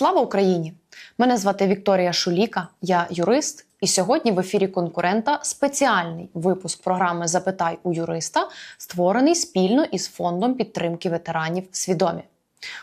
Слава Україні! Мене звати Вікторія Шуліка, я юрист, і сьогодні в ефірі конкурента спеціальний випуск програми Запитай у юриста, створений спільно із фондом підтримки ветеранів свідомі.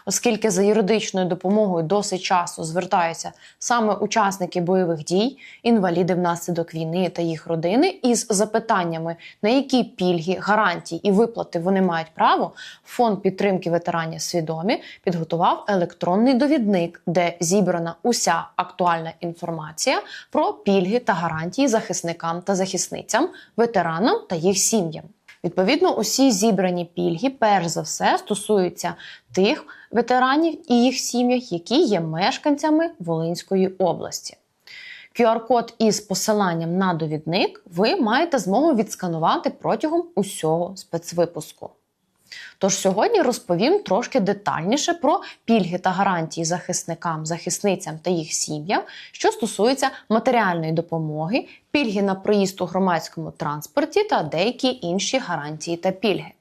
Оскільки за юридичною допомогою досить часто звертаються саме учасники бойових дій, інваліди внаслідок війни та їх родини, із запитаннями, на які пільги, гарантії і виплати вони мають право, фонд підтримки ветеранів свідомі підготував електронний довідник, де зібрана уся актуальна інформація про пільги та гарантії захисникам та захисницям, ветеранам та їх сім'ям. Відповідно, усі зібрані пільги, перш за все, стосуються тих ветеранів і їх сім'ях, які є мешканцями Волинської області. QR-код із посиланням на довідник ви маєте змогу відсканувати протягом усього спецвипуску. Тож сьогодні розповім трошки детальніше про пільги та гарантії захисникам, захисницям та їх сім'ям, що стосуються матеріальної допомоги, пільги на проїзд у громадському транспорті та деякі інші гарантії та пільги.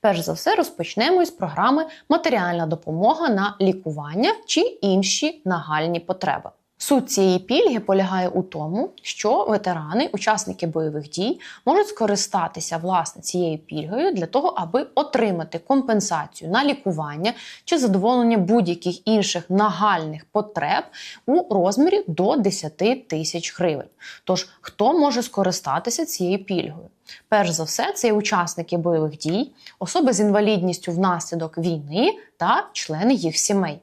Перш за все, розпочнемо із програми Матеріальна допомога на лікування чи інші нагальні потреби. Суть цієї пільги полягає у тому, що ветерани, учасники бойових дій, можуть скористатися власне цією пільгою для того, аби отримати компенсацію на лікування чи задоволення будь-яких інших нагальних потреб у розмірі до 10 тисяч гривень. Тож, хто може скористатися цією пільгою? Перш за все, це учасники бойових дій, особи з інвалідністю внаслідок війни та члени їх сімей.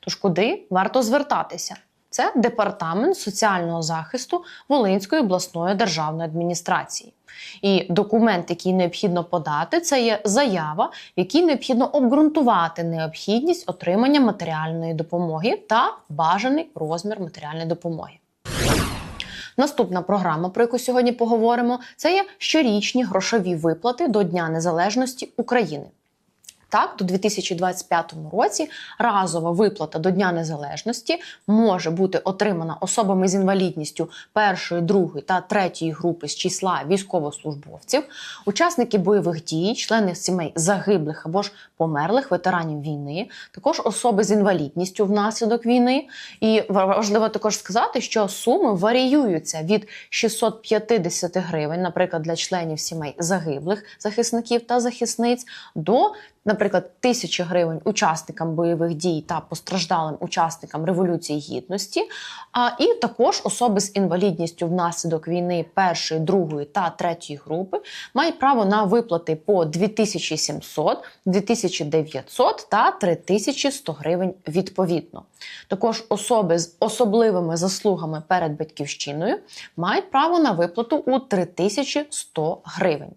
Тож куди варто звертатися? Це департамент соціального захисту Волинської обласної державної адміністрації. І документ, який необхідно подати, це є заява, в якій необхідно обґрунтувати необхідність отримання матеріальної допомоги та бажаний розмір матеріальної допомоги. Наступна програма, про яку сьогодні поговоримо, це є щорічні грошові виплати до Дня Незалежності України. Так, до 2025 році разова виплата до Дня Незалежності може бути отримана особами з інвалідністю першої, другої та третьої групи з числа військовослужбовців, учасники бойових дій, члени сімей загиблих або ж померлих ветеранів війни, також особи з інвалідністю внаслідок війни. І важливо також сказати, що суми варіюються від 650 гривень, наприклад, для членів сімей загиблих захисників та захисниць, до наприклад, тисячі гривень учасникам бойових дій та постраждалим учасникам Революції Гідності, а і також особи з інвалідністю внаслідок війни першої, другої та третьої групи мають право на виплати по 2700, 2900 та 3100 гривень відповідно. Також особи з особливими заслугами перед батьківщиною мають право на виплату у 3100 гривень.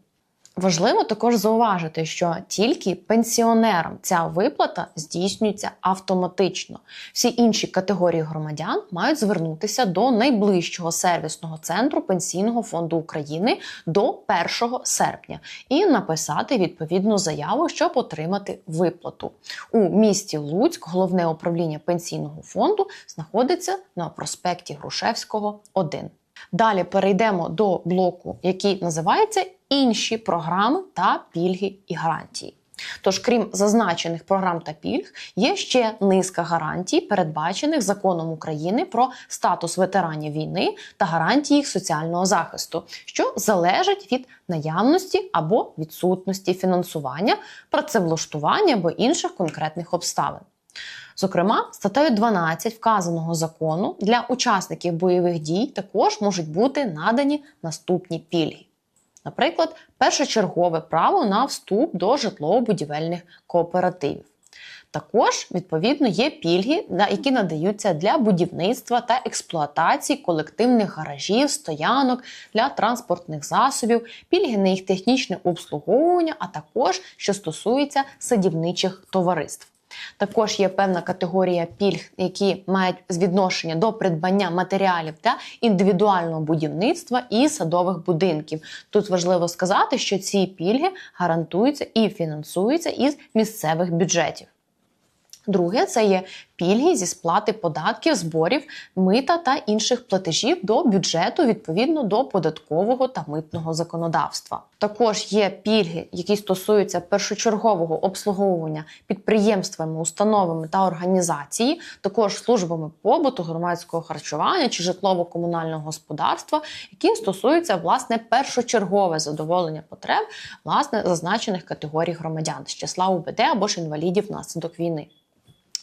Важливо також зауважити, що тільки пенсіонерам ця виплата здійснюється автоматично. Всі інші категорії громадян мають звернутися до найближчого сервісного центру Пенсійного фонду України до 1 серпня і написати відповідну заяву, щоб отримати виплату. У місті Луцьк головне управління пенсійного фонду знаходиться на проспекті Грушевського, 1. Далі перейдемо до блоку, який називається інші програми та пільги і гарантії. Тож, крім зазначених програм та пільг, є ще низка гарантій, передбачених законом України про статус ветеранів війни та гарантії їх соціального захисту, що залежать від наявності або відсутності фінансування, працевлаштування або інших конкретних обставин. Зокрема, статтею 12 вказаного закону для учасників бойових дій також можуть бути надані наступні пільги. Наприклад, першочергове право на вступ до житлово-будівельних кооперативів. Також, відповідно, є пільги, які надаються для будівництва та експлуатації колективних гаражів, стоянок для транспортних засобів, пільги на їх технічне обслуговування, а також що стосується садівничих товариств. Також є певна категорія пільг, які мають відношення до придбання матеріалів та індивідуального будівництва і садових будинків. Тут важливо сказати, що ці пільги гарантуються і фінансуються із місцевих бюджетів. Друге це є пільги зі сплати податків, зборів, мита та інших платежів до бюджету відповідно до податкового та митного законодавства. Також є пільги, які стосуються першочергового обслуговування підприємствами, установами та організації, також службами побуту, громадського харчування чи житлово-комунального господарства, які стосуються власне першочергове задоволення потреб власне зазначених категорій громадян з числа УБД або ж інвалідів внаслідок війни.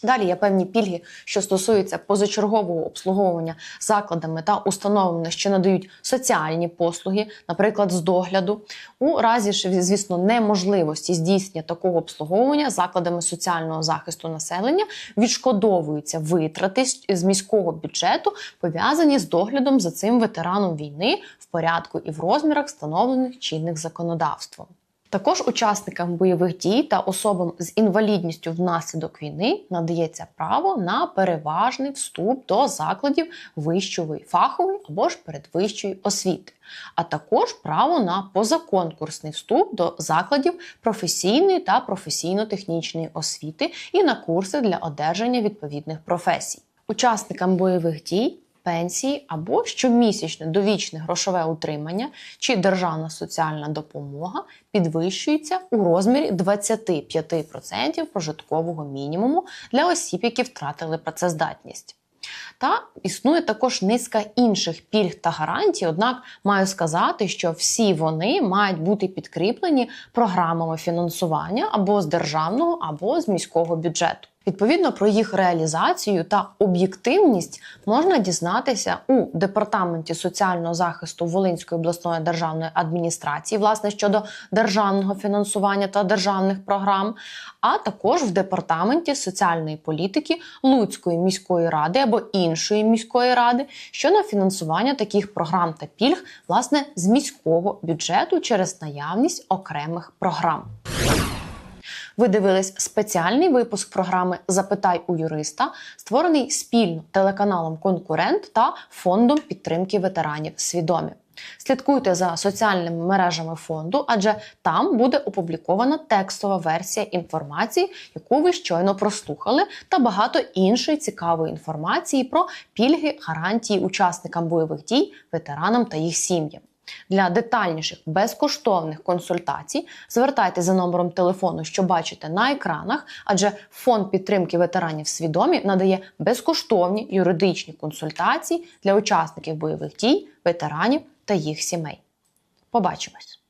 Далі є певні пільги, що стосуються позачергового обслуговування закладами та установами, що надають соціальні послуги, наприклад, з догляду, у разі ж, звісно, неможливості здійснення такого обслуговування закладами соціального захисту населення відшкодовуються витрати з- міського бюджету, пов'язані з доглядом за цим ветераном війни в порядку і в розмірах, встановлених чинних законодавством. Також учасникам бойових дій та особам з інвалідністю внаслідок війни надається право на переважний вступ до закладів вищої фахової або ж передвищої освіти, а також право на позаконкурсний вступ до закладів професійної та професійно-технічної освіти і на курси для одержання відповідних професій. Учасникам бойових дій пенсії або щомісячне довічне грошове утримання чи державна соціальна допомога підвищується у розмірі 25% прожиткового мінімуму для осіб, які втратили працездатність. Та існує також низка інших пільг та гарантій. Однак маю сказати, що всі вони мають бути підкріплені програмами фінансування або з державного, або з міського бюджету. Відповідно про їх реалізацію та об'єктивність можна дізнатися у департаменті соціального захисту Волинської обласної державної адміністрації, власне щодо державного фінансування та державних програм, а також в департаменті соціальної політики Луцької міської ради або іншої міської ради щодо фінансування таких програм та пільг власне з міського бюджету через наявність окремих програм. Ви дивились спеціальний випуск програми Запитай у юриста, створений спільно телеканалом Конкурент та фондом підтримки ветеранів Свідомі. Слідкуйте за соціальними мережами фонду, адже там буде опублікована текстова версія інформації, яку ви щойно прослухали, та багато іншої цікавої інформації про пільги, гарантії учасникам бойових дій, ветеранам та їх сім'ям. Для детальніших безкоштовних консультацій звертайте за номером телефону, що бачите на екранах, адже фонд підтримки ветеранів свідомі надає безкоштовні юридичні консультації для учасників бойових дій, ветеранів та їх сімей. Побачимось!